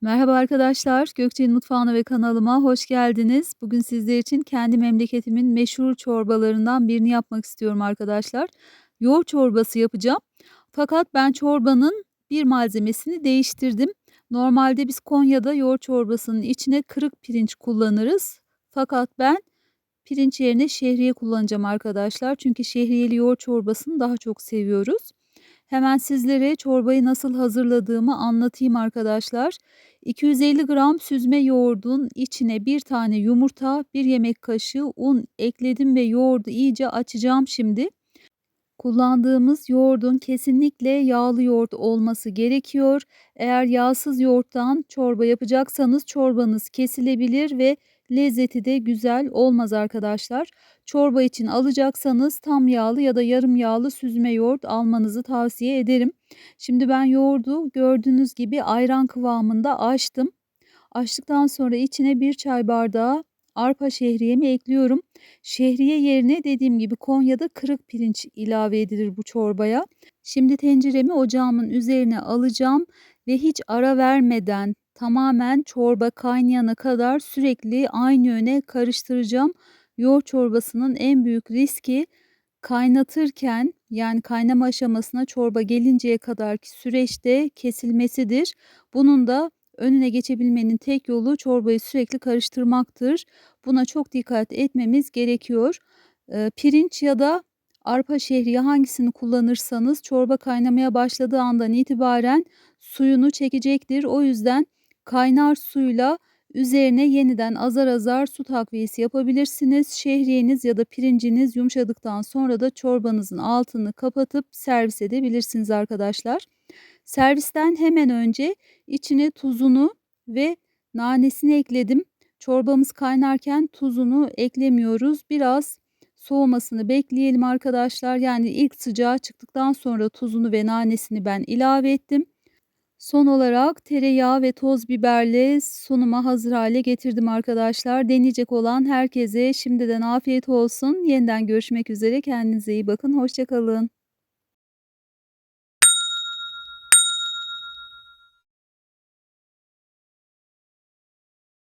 Merhaba arkadaşlar, Gökçe'nin mutfağına ve kanalıma hoş geldiniz. Bugün sizler için kendi memleketimin meşhur çorbalarından birini yapmak istiyorum arkadaşlar. Yoğurt çorbası yapacağım. Fakat ben çorbanın bir malzemesini değiştirdim. Normalde biz Konya'da yoğurt çorbasının içine kırık pirinç kullanırız. Fakat ben pirinç yerine şehriye kullanacağım arkadaşlar. Çünkü şehriyeli yoğurt çorbasını daha çok seviyoruz. Hemen sizlere çorbayı nasıl hazırladığımı anlatayım arkadaşlar. 250 gram süzme yoğurdun içine bir tane yumurta, bir yemek kaşığı un ekledim ve yoğurdu iyice açacağım şimdi. Kullandığımız yoğurdun kesinlikle yağlı yoğurt olması gerekiyor. Eğer yağsız yoğurttan çorba yapacaksanız çorbanız kesilebilir ve lezzeti de güzel olmaz arkadaşlar. Çorba için alacaksanız tam yağlı ya da yarım yağlı süzme yoğurt almanızı tavsiye ederim. Şimdi ben yoğurdu gördüğünüz gibi ayran kıvamında açtım. Açtıktan sonra içine bir çay bardağı arpa şehriyemi ekliyorum. Şehriye yerine dediğim gibi Konya'da kırık pirinç ilave edilir bu çorbaya. Şimdi tenceremi ocağımın üzerine alacağım ve hiç ara vermeden tamamen çorba kaynayana kadar sürekli aynı yöne karıştıracağım. Yoğurt çorbasının en büyük riski kaynatırken yani kaynama aşamasına çorba gelinceye kadarki süreçte kesilmesidir. Bunun da önüne geçebilmenin tek yolu çorbayı sürekli karıştırmaktır. Buna çok dikkat etmemiz gerekiyor. Eee, pirinç ya da arpa şehriye hangisini kullanırsanız çorba kaynamaya başladığı andan itibaren suyunu çekecektir. O yüzden kaynar suyla üzerine yeniden azar azar su takviyesi yapabilirsiniz. Şehriyeniz ya da pirinciniz yumuşadıktan sonra da çorbanızın altını kapatıp servis edebilirsiniz arkadaşlar. Servisten hemen önce içine tuzunu ve nanesini ekledim. Çorbamız kaynarken tuzunu eklemiyoruz. Biraz soğumasını bekleyelim arkadaşlar. Yani ilk sıcağı çıktıktan sonra tuzunu ve nanesini ben ilave ettim. Son olarak tereyağı ve toz biberle sunuma hazır hale getirdim arkadaşlar. Deneyecek olan herkese şimdiden afiyet olsun. Yeniden görüşmek üzere. Kendinize iyi bakın. Hoşçakalın.